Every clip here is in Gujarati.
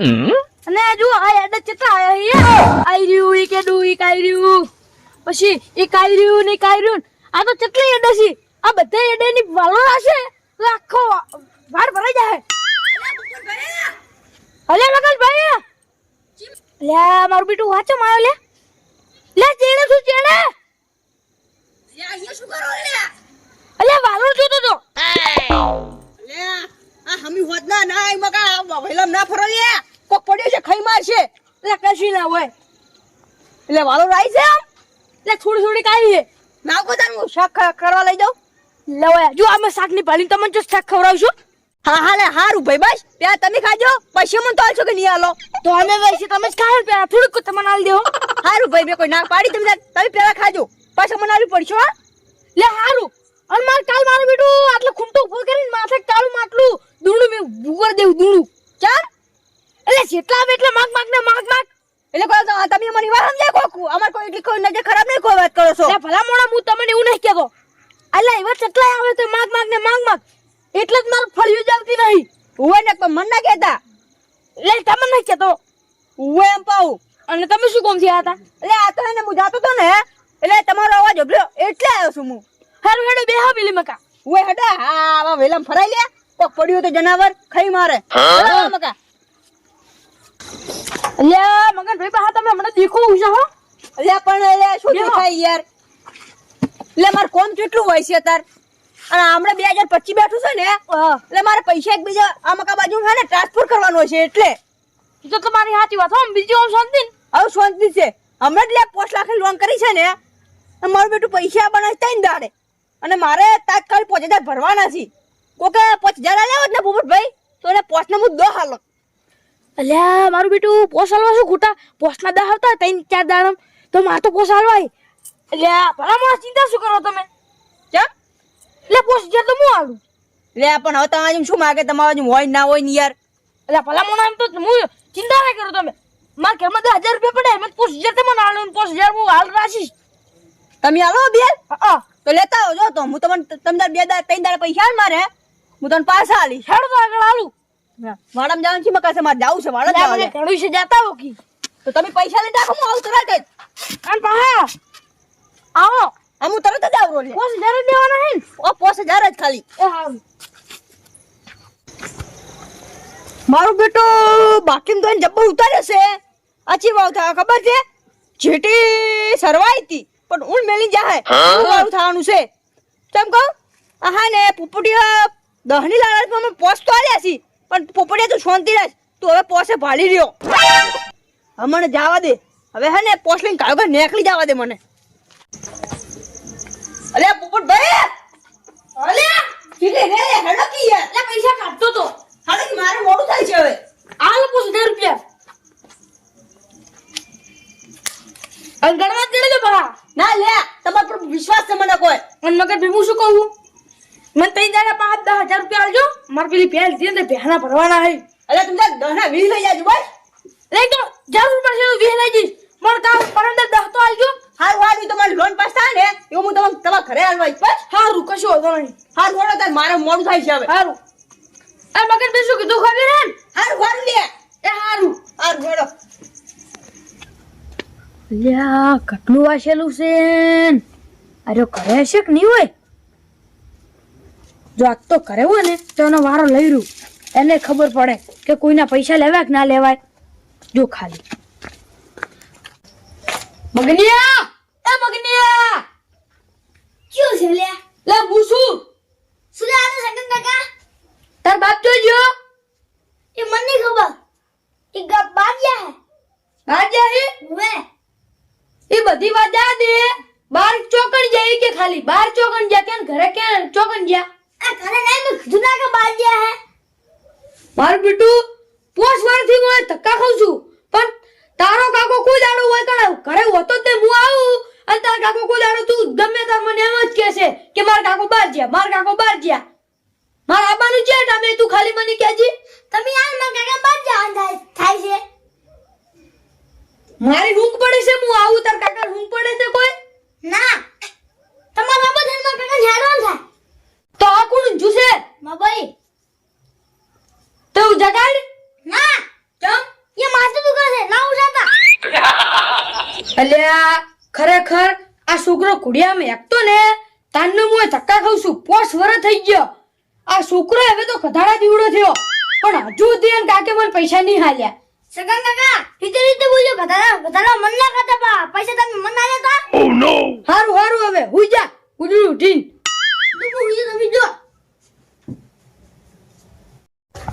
ખવડાવશો આ અને જો આ એડ કેટલા આયા છે આઈ રહ્યું ઈ કેડું ઈ કાઈ રહ્યું પછી ઈ કાઈ રહ્યું ને કાઈ રહ્યું આ તો કેટલી એડા છે. આ બધા ની વાલો હશે. તો આખો વાડ ભરાઈ જાય અલે ભાઈ લે મારું બીટું વાંચો માયો લે. લે ચેડે શું ચેડે? અલે વાલો જોતો તો. લે આ હમી હોત ના ના મકા વહેલામ ના ફરો લે. કોક પડ્યો છે ખાઈ મારશે. એટલે કશી ના હોય. એટલે વાલો રાઈ છે આમ. એટલે થોડી થોડી કાઢી છે. નાખો તાર હું શાક કરવા લઈ જાઉં. લવાય જો અમે શાકની પાલી તમને જો શાક ખવડાવશું. હા હા લે હારું ભાઈ બસ. ત્યાં તમે ખાજો. પછી મને તો આલશો કે નહીં આલો? તો અમે વૈસે તમે જ ખાય પેલા. થોડુંક તમને આલ દેવો હારું ભાઈ મેં કોઈ ના પાડી તમે તમે પેલા ખાજો. પાછા મને આવી પડશો હા. લે હારું. અને માર કાલ મારું બેટું આટલો ખૂંટો ઊભો કરીને માથે કાળું માટલું. દૂડું મેં ભૂગર દેવું દૂડું. ચાલ એટલે જેટલા આવે એટલે માગ માગ ને માગ માગ. એટલે કોઈ તો તમે મને વાત સમજાય કોકુ અમાર કોઈ એટલી કોઈ નજર ખરાબ નહીં કોઈ વાત કરો છો. ભલા મોણા હું તમને એવું નહીં કહેતો. એટલે એવા ચટલા આવે તો માગ માગ ને માગ માગ. એટલે જ મારું ફળિયું ચાલતી નહીં. ઉવે ને પણ મન ના કહેતા. એટલે તમે નહીં કહેતો. હું એમ પાઉં. અને તમે શું કોમ થયા હતા? એટલે આ તો એને મુજાતો તો ને. એટલે તમારો અવાજ ઉભર્યો. એટલે આવ્યો છું હું. હારું હેડો બે હા પેલી મકા. હું હેડો હા આવા વેલામ ફરાઈ લે કોક પડ્યું તો જનાવર ખાઈ મારે. મકા. અલ્યા મગન ભાઈ બા તમે હમણાં દેખો છે હો. એટલે પણ એટલે શું. દેખાય યાર? એટલે મારે કોમ કેટલું હોય છે તાર? અને હમણાં બે હજાર પચીસ બેઠું છે ને એટલે મારે પૈસા એક બીજા આ મકા બાજુ છે ને ટ્રાન્સફર કરવાનો છે એટલે. તો તમારી સાચી વાત હો બીજી હું શાંતિ. હવે શાંતિ છે. હમણાં જ લે પોસ્ટ લાખની લોન કરી છે ને મારું બેટું પૈસા બનાવી ને દાડે. અને મારે તાત્કાલિક પાંચ હજાર ભરવાના છે. કોકે પાંચ હજાર લેવો જ ને ભૂપતભાઈ તો એને પોસ્ટનો મુદ્દો હાલો. અલ્યા મારું બેટું પોસ હાલવા શું ખોટા? પોસના દા આવતા ત્રણ ચાર દાડમ. તો માર તો પોસ હાલવાય અલ્યા ભલા માણસ ચિંતા શું કરો તમે? ચમ એટલે પોસ હજાર તો હું હાલું? લે પણ હવે તમારે શું માગે? તમારા જેમ હોય ના હોય ને યાર. એટલે ભલામણ એમ તો હું ચિંતા ના કરો તમે. મારા ઘરમાં દસ હજાર રૂપિયા પડે એમાં પોસ હજાર તમને હાલું પોસ હજાર હું હાલ રાખીશ. તમે આવો બે હા તો લેતા આવજો તો. હું તમને તમને બે દાડ ત્રણ દાડ પૈસા મારે હું. તમને પાછા આલીશ. હેડો તો આગળ હાલું. વાડામાં જવાનું છે મકાસે મારે જવું છે વાડા એટલે મને જવા ઘણું છે જાતા હો કી. તો તમે પૈસા લઈ રાખો હું આવું તરત જ. કાન પાહા. આવો. આમ હું તરત જ આવું રોલે પોસ હજાર જ દેવાના હે ઓ પોસ હજાર જ ખાલી. એ હારું. મારું બેટો બાકીમ તો જબ્બર ઉતાર્યો છે. આછી વાવ થા ખબર છે? જેટી સરવાઈ હતી પણ ઊંડ મેલી જાય વાવ થવાનું છે? કેમ કહું? આહા હા ને પોપટિયા દહની લાલચમાં અમે પોસ તો આલ્યા છી. પણ પોપટિયા તું શાંતિ રાખ. તું હવે પોસે ભાળી રહ્યો. હમણાં જવા દે. હવે હે ને પોસ લઈને કાયો નીકળી જવા દે મને. અલે પોપટભાઈ અલે કીધે રે હેડો કી એટલે પૈસા કાઢતો તો. હાલે કે મારે મોડું થાય છે હવે. હાલ પોસ હજાર રૂપિયા. અને ગણવા જ ગણી દો પાહા ના લે તમાર પર વિશ્વાસ છે મને કોઈ. અન મગર ભીમું શું કહું? મને તઈ દાડા પાંચ દસ હજાર રૂપિયા આલજો મારે પેલી ભેંસ દીધી ને તે ભરવાના હે અરે તમે દહના વી લઈ જાજો બસ લઈ તો જરૂર પડશે તો વીસ લઈ જઈશ. પણ કામ પરંદર દસ તો આલજો હારું હારું તમારી લોન પાસ થાય ને એવું હું તમને તમારા ઘરે આવવા બસ. હારું કશું વાંધો નહીં. હારું હોડો તાર મારે મોડું થાય છે હવે. હારું. એ મગર ભી શું કીધું ખબર હે ને? હારું વાર લે. એ હારું. હારું હોડો લ્યા કેટલું વાસેલું છે અરે ઘરે છે કે નહીં હોય? જો આજ તો કરે હોય ને તો એનો વારો લઈ રહ્યું એને ખબર પડે કે કોઈના પૈસા લેવાય કે ના લેવાય. જો ખાલી. મગનિયા! એ મગનિયા! શું છે લે લે બુસુ શું આને સંગન કાકા? તાર બાપ જોજો એ મને ખબર. એ ગપ બાજ્યા હે. રાજા હે? વે એ બધી વાત જા દે બાર ચોકણ જાય કે ખાલી બાર ચોકણ ગયા કે ઘરે કે ચોકણ ગયા આ ઘરે નહીં મેં કીધું ના કે બાજ્યા હે? મારું બેટું પોસ વારથી હું ધક્કા ખાઉં છું. પણ તારો કાકો કોઈ દાડો હોય કણ ઘરે હોતો તે હું આવું. અને તારો કાકો કોઈ દાડો તું ગમે તાર મને એમ જ કહેશે કે માર કાકો બહાર ગયા માર કાકો બહાર ગયા. માર આબાનું છે તમે તું ખાલી મને કહેજી. તમે આ મારા કાકા બહાર થાય થાય છે? મારી ઊંઘ પડે છે હું આવું તાર કાકા ઊંઘ પડે છે કોઈ? ના તમારા બધા મારા કાકા ઝાડવા થાય તો આ કોણ ઊંધું છે માં ભાઈ તો હું જગાડ ના ચમ એ માથું દુખે છે ના ઉઠાતા અલ્યા ખરેખર આ છોકરો કુડિયામાં એકતો ને તાનનો હું ધક્કા ખાઉં છું પોસ વર થઈ ગયો. આ છોકરો હવે તો કધાડા દીવડો થયો. પણ હજુ સુધી એમ કાકે મને પૈસા નહીં હાલ્યા. સગન કાકા રીતે રીતે બોલ્યો બધાના બધાના મન ના ખાતા પા. પૈસા તમે મન ના લેતા હારું હારું હવે હુઈ જા તમે જો.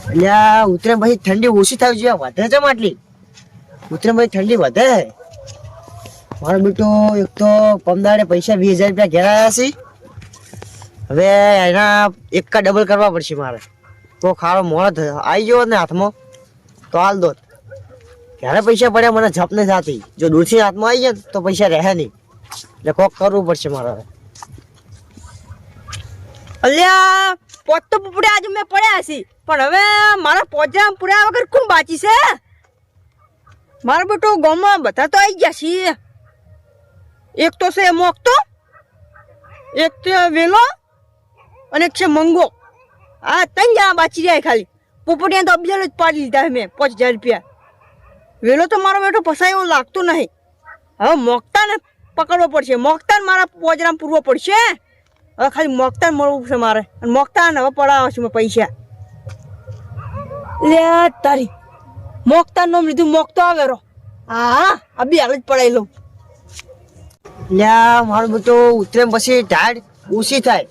અલ્યા ઉતરે ભાઈ ઠંડી ઓછી થાય છે વધે છે માટલી. ઉતરે ભાઈ ઠંડી વધે. મારો બેટો એક તો પમદાડે પૈસા વીસ હજાર રૂપિયા ઘેરાયા છે. હવે એના એકા ડબલ કરવા પડશે મારે. તો ખાડો મોડો આવી ગયો ને હાથમાં. તો હાલ દો ક્યારે પૈસા પડ્યા, મને જપ નથી જો દૂરથી હાથમાં આવી જાય તો પૈસા રહે નહીં. એટલે કોક કરવું પડશે મારે હવે. અલ્યા, પોત તો પુપડે આજે મેં પડ્યા છે. પણ હવે મારા પોજા પૂર્યા વગર કોણ બાચી છે? મારો બેટો ગામમાં બધા તો આવી ગયા છે એક તો છે મોકતો, એક છે વેલો, અને એક છે મંગો. આ ત્રણ જણા બાચી રહ્યા ખાલી. પોપટિયા તો અબજલ જ પાડી લીધા મેં, પાંચ હજાર રૂપિયા. વેલો તો મારો બેઠો ફસાયો, લાગતું નહીં. હવે મોકતાને પકડવો પડશે. મોકતાને મારા પોજરામ પૂરવો પડશે? હવે ખાલી મોકતાને મળવું છે મારે. અને મોકતાને હવે પડાવવા છું મેં પૈસા. લે, તારી. મોકતા નામ લીધું, મોકતો આવે રો હા અબી હાલ જ પડાવી લઉં. લ્યા મારું બધું ઉતરે પછી ઢાળ ઓછી થાય.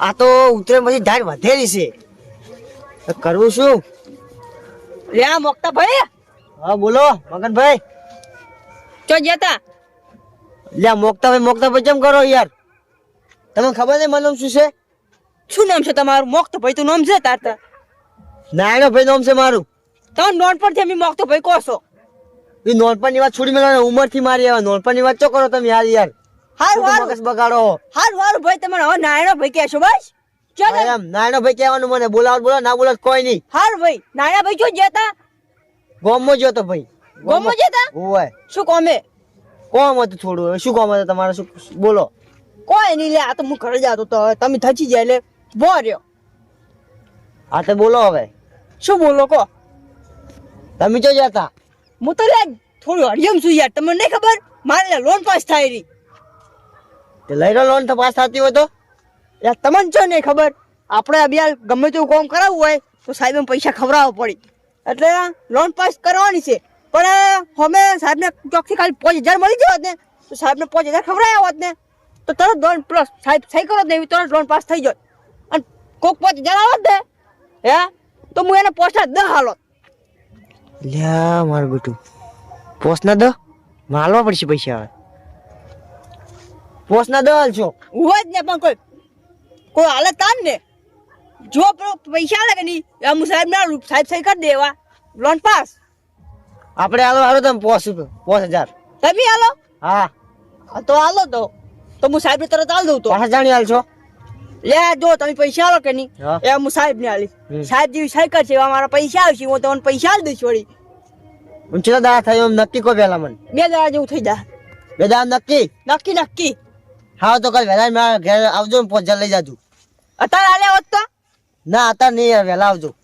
આ તો ઉતરેમ પછી ઢાળ વધેલી છે. કરવું શું લ્યા મોકતા ભાઈ હા બોલો મગનભાઈ. ચો જતા? લ્યા મોકતા ભાઈ મોકતા ભાઈ કેમ કરો યાર? તમને ખબર નહીં મારું નામ શું છે? શું નામ છે તમારું? મોકતો ભાઈ તું નામ છે તાર તાર નારાયણ ભાઈ નામ છે મારું. તમે નોટ પરથી અમે મોકતો ભાઈ કહો છો. એ નોનપણની વાત છોડી મેળો ઉંમરથી મારી આવે. નોનપણની વાત ચો કરો તમે યાર યાર? હારું હારું. બગાડો હારું હારું ભાઈ તમે હવે નાયણો ભાઈ કહેશો બસ. ચાલો એમ. નાયણો ભાઈ કહેવાનું મને બોલાવો બોલાવો ના બોલાવો કોઈ નહીં. હારું ભાઈ. નાયણા ભાઈ શું જતા? ગોમમાં જો તો ભાઈ. ગોમો જતા ઓય શું કોમે કોમ હતું થોડું. શું કોમ હતું તમારે? શું બોલો. કોઈ નહીં લે આ તો હું ઘરે જતો તો હવે. તમે થચી જાય એટલે ભો રહ્યો. હા તો બોલો હવે. શું બોલો કો તમે જો જતા હું તો લે થોડું હરિયમ છું યાર તમને નહીં ખબર? મારે લોન પાસ થાય રહી તે લઈ લોન તો પાસ થતી હોય તો. યાર તમને છો નહીં ખબર. આપણે અભિયાન ગમે તેવું કામ કરાવવું હોય તો સાહેબ પૈસા ખવડાવવા પડી. એટલે લોન પાસ કરવાની છે. પણ અમે સાહેબને ચોકથી ખાલી પાંચ હજાર મળી જવાત ને તો સાહેબને પાંચ હજાર ખવડાવ્યા હોત ને તો તરત લોન પ્લસ સાહેબ સહી કરો ને એવી તરત લોન પાસ થઈ જાય અને કોક પાંચ હજાર આવત ને હે તો હું એને પોસ્ટ દસ હાલોત. લ્યા મારું બેટું. પોસ ના દો. માલવા પડશે પૈસા હવે. પોસ ના દો હાલ છો. હોય જ ને પણ કોઈ કોઈ હાલત તાન ને. જો પૈસા લાગે નહીં એમ સાહેબ ના સાહેબ સહી કરી દેવા. Loan pass. આપણે હાલો હાલો તમે પોસ પોસ હજાર. તમે હાલો? હા. હા તો હાલો તો. તો હું સાહેબ તરત હાલ દઉં તો. પાંચ હજારની હાલ છો. લે જો તમે પૈસા આલો કે નહીં? એ હું સાહેબ ને આલી. સાહેબ જેવી સાયકલ છે મારા પૈસા આવશે હું તમને પૈસા આલી દઈશ વળી. ઊંચા દાડા થયો એમ નક્કી કો પેલા મને? બે દાડા જેવું થઈ જાય. બે દાડા નક્કી? નક્કી નક્કી. હા તો કાલ વહેલા મારા ઘેર આવજો ને લઈ જાજો. અત્યારે આલે હોત તો? ના અત્યારે નહીં વહેલા આવજો.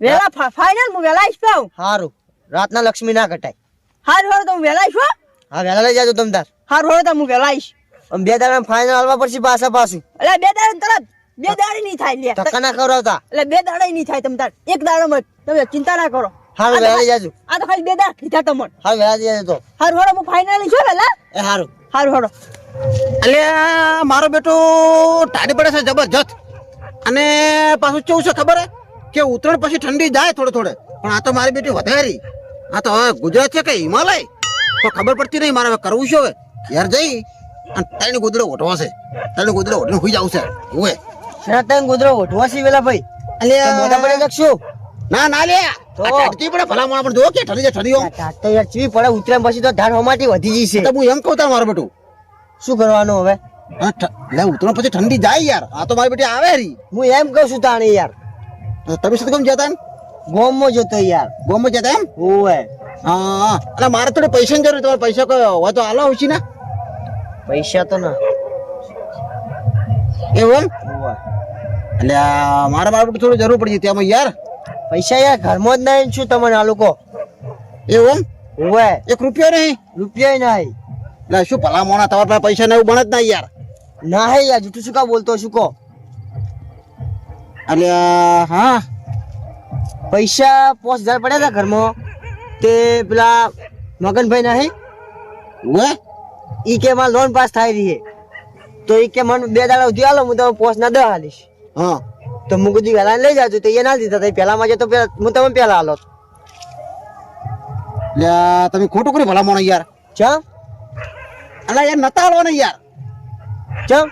વેલા ફાઇનલ હું વહેલા આવીશ પાઉં સારું રાતના લક્ષ્મી ના કટાય હારું હારું તો હું વેલા આવીશ હા. વહેલા લઈ જાજો તમે તાર. હારું હારું તો હું વેલા આવીશ બે દાડા ફાઈનલ હાલવા પડશે પાછા પાછું. એટલે બે દાડા તરત. બે દાડા નહીં થાય લે. ધક્કા ના ખવડાવતા એટલે બે દાડા નહીં થાય તમ તાર. એક દાડો મત તમે ચિંતા ના કરો. હારું વેલા જાજો. આ તો ખાલી બે દાડા કીધા તમને. હારું વેલા જાજો તો. હારું હારું હું ફાઈનલ છું વેલા એ હારું. હારું હારું. એટલે મારો બેટો ટાઢી પડે છે જબરજસ્ત. અને પાછું કેવું છે ખબર હે? કે ઉત્તરાયણ પછી ઠંડી જાય થોડે થોડે. પણ આ તો મારી બેટી વધારી. આ તો હવે ગુજરાત છે કે હિમાલય? તો ખબર પડતી નહીં મારે હવે કરવું શું હવે? ઘેર જઈ અને ત્રણ ગોદડો ઓઢવો છે. ત્રણ ગોદડો ઓઢીને હુઈ જાવ છે. શેના તને ગોદરો ઓઢવા છે વેલા ભાઈ. અલે મોઢા પડે લખશું. ના ના લે. તો? આ પડે ભલા મોણા પણ જો કે ઠરી જાય ઠરી ટાટ યાર ચીવી પડે ઉતર્યા પછી તો ધાર હોમાટી વધી જશે તો હું એમ કહું તાર મારો બેટું. શું કરવાનું હવે? લે ઉતરો પછી ઠંડી જાય યાર. આ તો મારી બેટી આવે રી. હું એમ કહું છું તાણે યાર. તમે શું કેમ જતા ગોમમાં જતો યાર. ગોમમાં જતા એમ? ઓવે હા અને મારે થોડી પૈસાની જરૂર તમારે પૈસા હોય તો હાલો ઓછી ના? પૈસા તો ના. એવું એટલે મારે મારા બાપુ થોડું જરૂર પડી હતી આમાં યાર. પૈસા યાર ઘરમાં જ નહીં શું તમને આ લોકો? એવું એમ? એક રૂપિયો નહીં? રૂપિયા નહીં એટલે શું ભલા મોણા તમારા પાસે પૈસા ને એવું બને જ ના યાર. ના હે યાર જૂઠું શું કા બોલતો શું કહો? એટલે હા. પૈસા પાંચ હજાર પડ્યા હતા ઘરમાં. તે પેલા મગનભાઈ નહીં ઓવે ઈ કે માં લોન પાસ થાય રહી તો ઈ કે મને બે દાડા સુધી આલો હું તમે પોસ્ટ ના દસ હાલીશ હા. તો હું કીધું વહેલા લઈ જાજો તો એ ના દીધા તો પહેલા માં તો પેલા હું તમે પહેલા હાલો તમે ખોટું કર્યું ભલા મોણા યાર. ચા અલા યાર નતા આલો ને યાર. ચા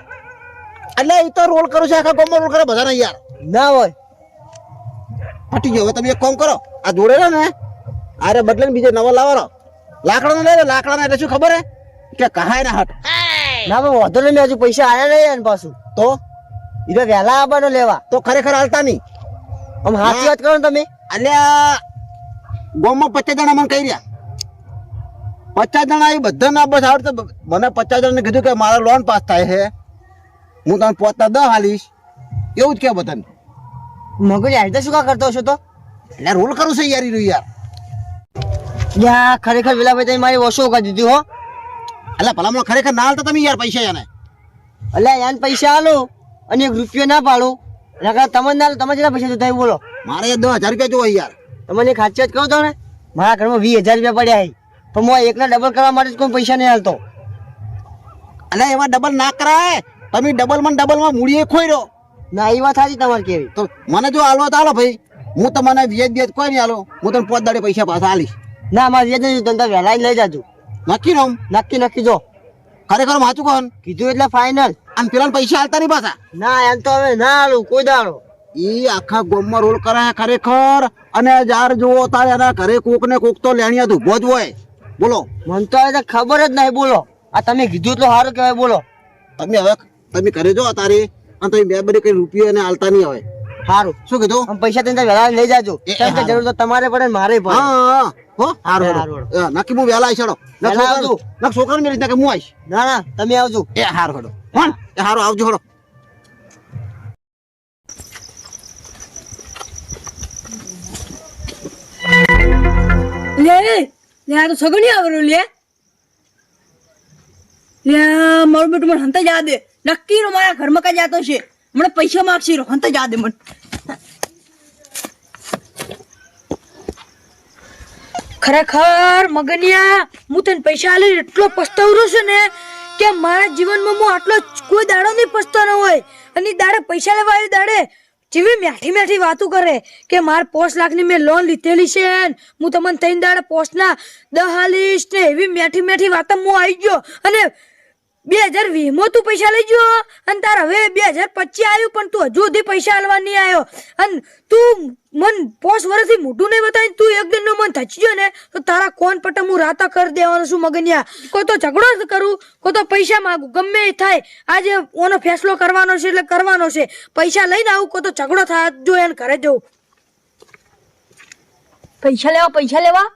એટલે એ તો રોલ કરું છે આખા ગોમો રોલ કરે બધાને યાર. ના હોય. ફટી ગયો. હવે તમે એક કામ કરો આ જોડે ને. અરે બદલે બીજે નવો લાવો લાકડા ને લઈ લાકડા એટલે શું ખબર હે? કે કહાય ના હટ? ના પણ વધુ લઈને હજુ પૈસા આયા નહીં એને પાછું. તો? તો વહેલા આવવાનો લેવા. તો ખરેખર હાલતા નહીં. આમ હાથી વાત કરો ને તમે. એટલે ગોમાં પચાસ જણા મને કહી રહ્યા. પચાસ જણા એ બધા ના બસ આવડતો મને પચાસ જણાને કીધું કે મારા લોન પાસ થાય છે. હું તને પોતા દસ હાલીશ. એવું જ કે બધાને. મગજ આજે શું કા કરતો હશો તો? એટલે રોલ કરું છે યાર યાર. યા ખરેખર પેલા ભાઈ તમે મારી ઓછો કરી દીધી હો. એટલે ભલામણ ખરેખર ના હાલતા તમે યાર પૈસા એને. એટલે એને પૈસા હાલો અને એક રૂપિયો ના પાડો. એટલે કરતા તમે ના તમે કેટલા પૈસા જોતા બોલો. મારે દસ હજાર રૂપિયા જોવા યાર. તમને ખાચી વાત કહું તો ને મારા ઘરમાં વીસ હજાર રૂપિયા પડ્યા છે. પણ હું એકલા ડબલ કરવા માટે જ કોઈ પૈસા નહીં હાલતો. એટલે એમાં ડબલ ના કરાય. તમે ડબલમાં ડબલમાં મૂડીએ ખોઈ રહ્યો ના એ વાત સાચી તમારે કેવી. તો મને જો હાલવા તો હાલો ભાઈ. હું તમને વ્યાજ વ્યાજ કોઈ નહીં હાલો. હું તમને પોત દાડે પૈસા પાછા હાલીશ ના મારે વ્યાજ નહીં તમે વહેલા જ લઈ જાજો. નક્કી ને આમ? નક્કી નક્કી જો. ખરેખર વાંચું કોણ કીધું એટલે ફાઇનલ આમ પેલા પૈસા હાલતા નહીં પાછા? ના એમ તો હવે ના હાલું કોઈ દાડો. એ આખા ગોમમાં રોલ કરાયા ખરેખર. અને જાર જુઓ તારે એના ઘરે કોક ને કોક તો લેણિયા હતું ઊભો જ હોય. બોલો. મને તો હવે ખબર જ નહીં બોલો. આ તમે કીધું એટલું સારું કહેવાય બોલો. તમે હવે તમે ઘરે જો તારે અને તમે બે બધી કઈ રૂપિયો એને હાલતા નહીં હવે. સારું શું કીધું? પૈસા તમે વેલા લઈ જાજો. જરૂર તો તમારે પડે ને મારે પડે. હા હા હો. હારું એ હારું. હારું. નક્કી હું વેલા આવીશ હેડો આવજો. નક છોકરાને મેરી કે હું આવીશ. ના ના તમે આવજો. એ હારું હડો હોન એ હારું આવજો હડો લે લે આ તો સગણી આવરું લે. લે મારું બેટું મને હંતા જા દે. નક્કી રો મારા ઘરમાં કા જાતો છે. મને પૈસા માગશે રો હંતા જા દે મને. ખરેખર મગનિયા, હું તને પૈસા આલી એટલો પસ્તાવરો છું ને કે મારા જીવનમાં હું આટલો કોઈ દાડો નહીં પસ્તાનો હોય. અને દાડે પૈસા લેવા આવ્યો દાડે, જેવી મેઠી મેઠી વાતો કરે કે મારે પોસ્ટ લાખની મેં લોન લીધેલી છે હું તમને ત્રણ દાડે પોસ્ટના દહાલીશ હાલીશ ને એવી મેઠી મેઠી વાતો હું આવી ગયો. અને બે હજાર વીમો તું પૈસા લઈ ગયો અને તાર હવે બે હજાર પચીસ આવ્યું, પણ તું હજુ સુધી પૈસા આલવા નહીં આવ્યો. અને તું મન પોસ વર્ષથી મોટું નહીં બતાવી તું એક દિન મન થચી ગયો ને, તો તારા કોન પટમ હું રાતા કરી દેવાનો છું મગનિયા. કોઈ તો ઝઘડો જ કરું, કોઈ તો પૈસા માગું, ગમે એ થાય. આજે ઓનો ફેસલો કરવાનો છે એટલે કરવાનો છે. પૈસા લઈને આવું, કોઈ તો ઝઘડો થાય જો એને ઘરે જવું. પૈસા લેવા પૈસા લેવા?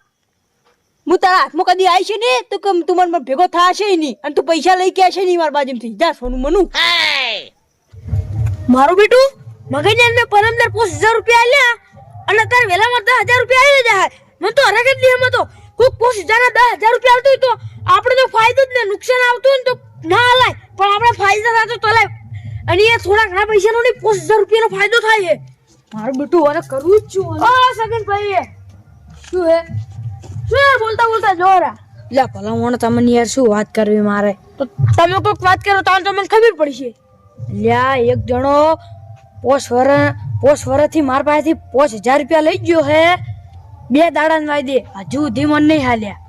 હું તારા હાથમાં કદી આવી છે ને તો કમ તું મને ભેગો થશે નહીં. અને તું પૈસા લઈ ગયા છે નહીં મારા બાજુથી જા સોનું મનું. મારું બેટું મગજ ને પરમદર પોસ હજાર રૂપિયા આલ્યા અને અત્યારે વેલા માં દસ હજાર રૂપિયા આવી જાય મને તો હરક જ નહીં તો કોઈક પોસ હજાર દસ હજાર રૂપિયા આવતું હોય તો આપણે તો ફાયદો જ ને નુકસાન આવતું હોય ને તો ના હલાય પણ આપણે ફાયદા થતો તો લાય. અને એ થોડા ઘણા પૈસા નો નહીં પોસ હજાર રૂપિયાનો ફાયદો થાય છે. મારું બેટું હવે કરવું જ છું. ઓ સગન ભાઈ શું હે? શું બોલતા બોલતા જોરા લે ભલા મોણ તમને યાર શું વાત કરવી મારે? તો તમે કોઈક વાત કરો તો તો મને ખબર પડશે. લ્યા એક જણો પોસ વર પોસ વરથી મારા પાસેથી પોસ હજાર રૂપિયા લઈ ગયો હે. બે દાડા ને વાયદે હજુ સુધી મને નહીં હાલ્યા.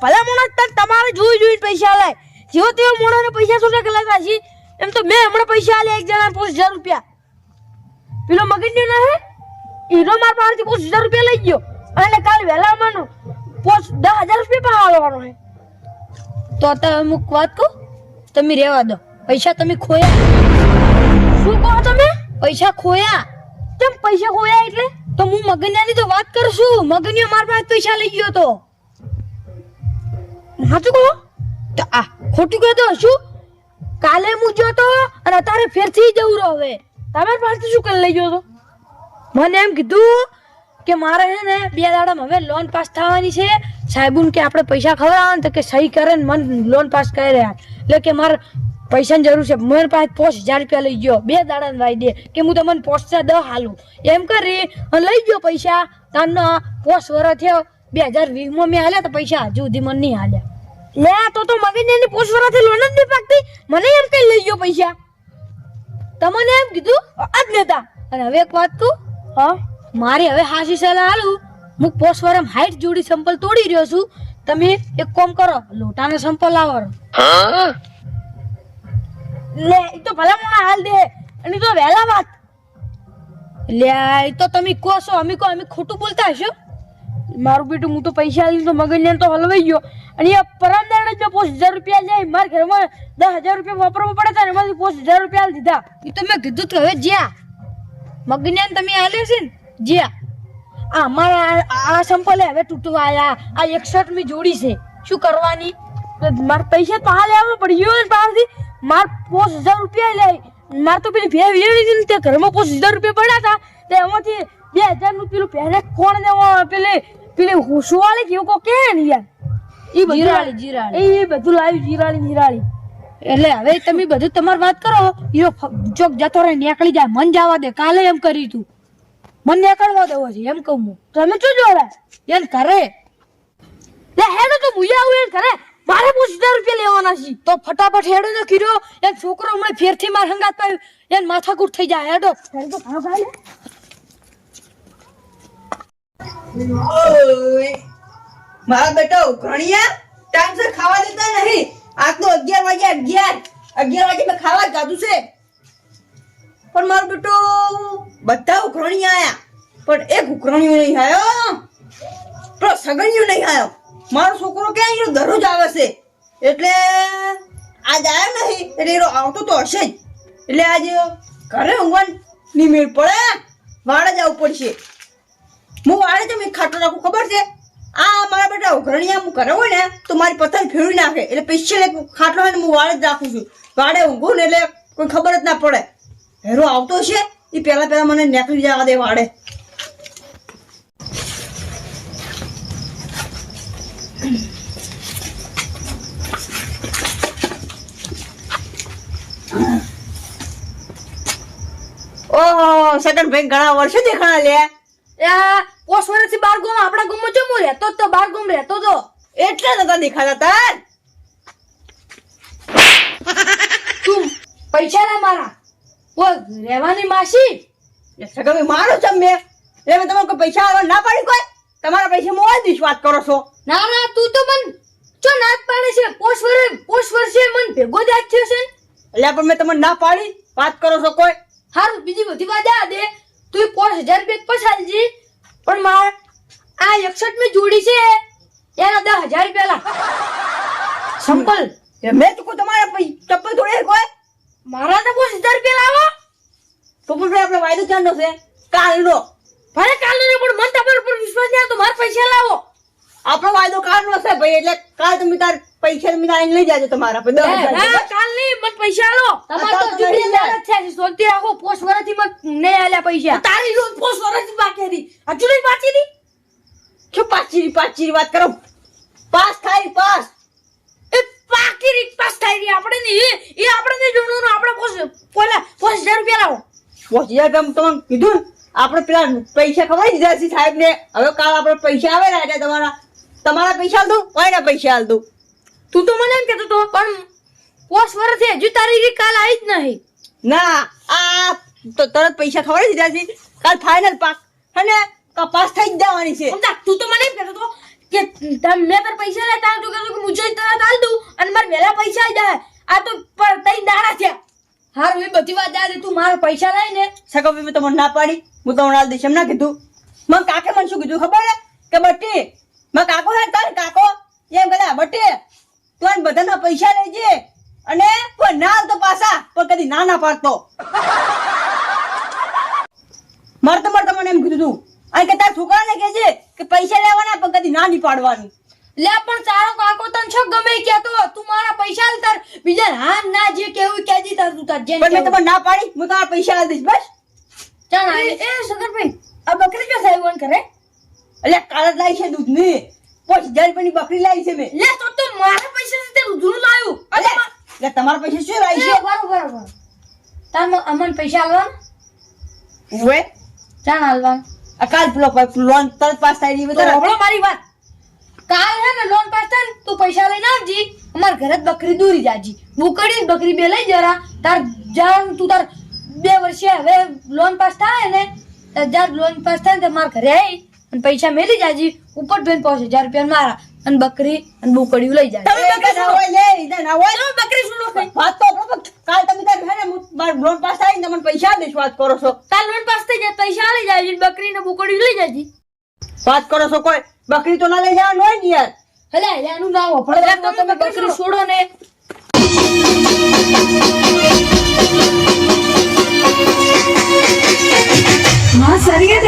ભલા મોણા તમારે જોઈ જોઈને પૈસા લે જેવો તેવો મોણાને પૈસા શું કે લાગ્યા છે એમ તો મેં હમણાં પૈસા આલ્યા એક જણા પોસ હજાર રૂપિયા. પેલો મગજનો ના હે? હીરો મારા પાસેથી પોસ હજાર રૂપિયા લઈ ગયો. અને કાલ વહેલા મને પોસ દસ હજાર રૂપિયા પણ આવવાનો તો તમે અમુક વાત કહો? તમે રેવા દો. પૈસા તમે ખોયા. શું કહો તમે? પૈસા ખોયા. કેમ પૈસા ખોયા એટલે? તો હું મગનિયાની તો વાત કરશું મગનિયો મારા પાસે પૈસા લઈ ગયો તો. સાચું કહો? તો આ ખોટું કહો તો શું? કાલે હું ગયો તો અને અત્યારે ફેરથી જવું રહ્યો હવે. તમે પાસેથી શું કરી લઈ ગયો તો? મને એમ કીધું કે મારે છે ને બે દાડામાં હવે લોન પાસ થવાની છે. સાહેબુન કે આપણે પૈસા ખવડાવવા તો કે સહી કરે ને મને લોન પાસ કરી રહ્યા. એટલે કે મારે પૈસાની જરૂર છે. મને પાસે પોસ્ટ હજાર રૂપિયા લઈ ગયો. બે દાડાને વાઈ દે. કે હું તમને પોસતા દહ હાલું. એમ કરી અને લઈ ગયો પૈસા. તાનો પોસ્ટ વરસ થયો. બે હજાર વીસમાં મેં હાલ્યા તો પૈસા હજુ સુધી મને નહીં હાલ્યા લે તો તો મગજ એની પોસ વરસથી લોન જ નહીં પાકતી. મને એમ કઈ લઈ ગયો પૈસા? તમને એમ કીધું? આજ નેતા. અને હવે એક વાત તું હા? મારી હવે હાસી સલાહ હાલું હું પોસવરમ હાઈટ જોડી સંપલ તોડી રહ્યો છું. તમે એક કોમ કરો, લોટાનો સંપલ લાવો. લે એ તો ભલા મોણા હાલ દે. અને તો વહેલા વાત. લે એ તો તમે કહો છો, અમે કહો, અમે ખોટું બોલતા હશો. મારું બેટું, હું તો પૈસા આલી તો મગજ તો હલવાઈ ગયો. અને એ પરમ દાડે જો પોસ હજાર રૂપિયા જાય મારા ઘરમાં દસ હજાર રૂપિયા વાપરવા પડે તા ને એમાંથી પોસ હજાર રૂપિયા દીધા. એ તો મેં કીધું તો, હવે જ્યાં. મગન્યાન તમે આલ્યો છે ને? જ્યાં આ મારા આ- સંપલે હવે તૂટવા આયા. આ એકસઠ મી જોડી છે. શું કરવાની? માર પૈસા તો હા લેવા પડ્યો બહારથી માર પોસ હજાર રૂપિયા લે. માર તો પેલી ભે વીણી હતી તે ઘરમાં પોસ હજાર રૂપિયા પડ્યા હતા. તે એમાંથી બે હજારનું પેલું પહેલે કોણ ને પેલી પેલી હુસવાળી કેવું કો કે ને યાર. એ જીરાળી જીરાળી. એ બધું લાવ્યું જીરાળી જીરાળી એટલે હવે તમે બધું તમારી વાત કરો. હીરો ચોક જતો રહે નીકળી જાય મન જવા દે. કાલે એમ કરી તું. મન નીકળવા દેવો છે એમ કહું હું. તમે શું જોડે? એને કરે લે હેડો તો મુયા આવું એને કરે મારે પૂછ હજાર રૂપિયા લેવાના છે. તો ફટાફટ હેડો ને કીધો એને છોકરો હમણાં ફેરથી માર હંગાત પાયું એને માથાકૂટ થઈ જાય. હેડો. હેડો ભાવ ભાઈ ઓય. મારા બેટા ઉઘરણિયા ટાઈમસર ખાવા દેતા નહીં. આજ તો અગિયાર વાગે અગિયાર. અગિયાર વાગે મેં ખાવા જ ગાધું છે. પણ મારો બેટો બધા ઉઘરણી આયા. પણ એક ઉઘરણિયો નહીં આવ્યો પણ સગણિયો નહીં આવ્યો મારો છોકરો ક્યાં એનો દરરોજ આવે છે. એટલે આજ આવ્યો નહીં. એટલે એનો આવતો તો હશે જ. એટલે આજે ઘરે ઊંઘવાની મેળ પડે. વાળે જવું પડશે. હું વાળે તમે ખાટો રાખું, ખબર છે? આ મારા બેટા ઉઘરણિયા હું ઘરે હોય ને, તો મારી પતંગ ફેરવી નાખે. એટલે એક ખાટલો હોય ને હું વાળે જ રાખું છું. વાળે ઊંઘું ને એટલે કોઈ ખબર જ ના પડે. હેરો આવતો છે? એ પહેલા પહેલા મને નીકળી જવા દે વાડે. ઓહો સગન ભાઈ ઘણા વર્ષો દેખાણા લે. પોસ વર્ષથી બાર ગોમ આપણા ગોમમાં ચમો રહેતો તો? બાર ગોમ રહેતો તો? એટલે નતા દેખાતા તાર. તું પૈસા લે મારા. ઓ રહેવાની માસી? એ મારો છે મેં. એટલે તમે કોઈ પૈસા આવવા ના પાડી કોઈ? તમારા પૈસા મોવા દીશ વાત કરો છો? ના ના તું તો મન ચો નાત પાડે છે? પોસ વરે પોસ વર્ષે મન ભેગો જ આજ થયો છે એટલે પણ મેં તમને ના પાડી. વાત કરો છો કોઈ? હારું બીજી બધી વાત આ દે. તું પોષ હજાર રૂપિયા પછાડજી. પણ માર આ એકસઠ મેં જોડી છે. એના દસ હજાર રૂપિયા લા. સંપલ મેં તો તમારા ચપ્પલ તોડે કોઈ? મારા તો પાંચ હજાર રૂપિયા વાયદો ચાંદો છે? કાલનો. ભલે કાલ નો પણ મન તમારા પર વિશ્વાસ નહીં તો મારા પૈસા લાવો. આપણો વાયદો કાલનો છે ભાઈ એટલે કાલ તમે તાર પૈસા તમે તાર લઈ જાજો તમારા પર. કાલ નહીં મને પૈસા લો તમારે તો જુદી લઈ છે. સોલતી રાખો પોસ વર્ષથી મને નહીં આલ્યા પૈસા. તારી રોજ પોસ વર્ષથી બાકી હતી. હજુ નહીં પાછી હતી? શું પાછી પાછી વાત કરો. પાસ થાય પાસ. એ પાકી રી પાસ થાય રી આપણે નહીં એ આપણે નહીં જોડવાનું આપણે પોસ પોલા પોસ હજાર રૂપિયા લાવો. હજાર રૂપિયા તમને કીધું આપણે પેલા પૈસા ખબર દીધા છે સાહેબ ને હવે કાલ આપણે પૈસા આવે ને એટલે તમારા તમારા પૈસા આલતું કોઈના પૈસા આલતું તું તો મને એમ કેતો તો પણ પોસ વર્ષથી હજુ તારી કાલ આવી જ નહીં. ના આ તો તરત પૈસા ખબર દીધા છે કાલ ફાઇનલ પાસ અને પાસ થઈ જ જવાની છે. તું તો મને એમ કહેતો તો કે તમ મેં પર પૈસા લેતા તું કહેતો કે મુજે તરત દઉં અને મારે વહેલા પૈસા જાય. આ તો તઈ દાડા થયા. હારું, એ બધી વાત યાદ તું મારા પૈસા લઈ ને સકો મેં તમને ના પાડી. હું તમને હાલ દઈશ એમ ના કીધું. મને કાકે મને શું કીધું ખબર છે? કે બટ્ટી મને કાકો હે તાર કાકો? એમ કદા બટ્ટી, તું બધાના પૈસા લેજે અને કોઈ ના તો પાછા, પણ કદી ના ના પાડતો. મરતો મરતો મને એમ કીધું તું. અને કે તાર છોકરાને કહેજે કે પૈસા લેવાના, પણ કદી ના નહીં પાડવાનું. લે પણ તારો કાકો તને છો ગમે કે કહેતો? તું મારા પૈસા આલ તાર. બીજા હા ના જે કેવું કેજી તાર તું તાર જેન પણ મેં કહેવું. ના પાડી. હું તમારા પૈસા આલી દઈશ બસ. ચાલ આ એ શંકરભાઈ આ બકરી કે સાહેબ કરે? એટલે કાળ લાઈ છે દૂધની પોચ હજાર રૂપિયાની બકરી લાઈ છે મે. લે તો તો મારા પૈસા થી તે ઉધરું લાયું અલે લે તમારા પૈસા શું લાઈ છે? બરોબર બરોબર. તાર અમને પૈસા આલવા ઓએ ચાલ આલવા આ કાલ પેલો લોન તરત પાસ થાય રહી તો હમણાં મારી વાત. કાલ હે ને લોન પાસ થાય તું પૈસા લઈને આવજી. અમાર ઘરે બકરી દૂરી જાજી. બુકડી બકરી બે લઈ જરા. તાર જાણ તું તાર બે વર્ષે હવે લોન પાસ થાય ને તાર લોન પાસ થાય ને મારા ઘરે આવી અને પૈસા મેલી જાજી. ઉપર બેન પાંચ હજાર રૂપિયા મારા અને બકરી અને બુકડીયું લઈ જાય તમે બકરી ના લે ઈ ના હોય. તમે બકરી શું વાત તો કાલ તમે તાર હે ને લોન પાસ થાય ને તમને પૈસા દઈશ વાત કરો છો. કાલ લોન પાસ થઈ જાય પૈસા લઈ જાય બકરી ને બુકડીયું લઈ જાજી. વાત કરો છો કોઈ? બકરી તો ના લઈ જવાનું હોય ને યાર. હલે એનું ના વફળ તમે બકરી છોડો ને. માં સરીએ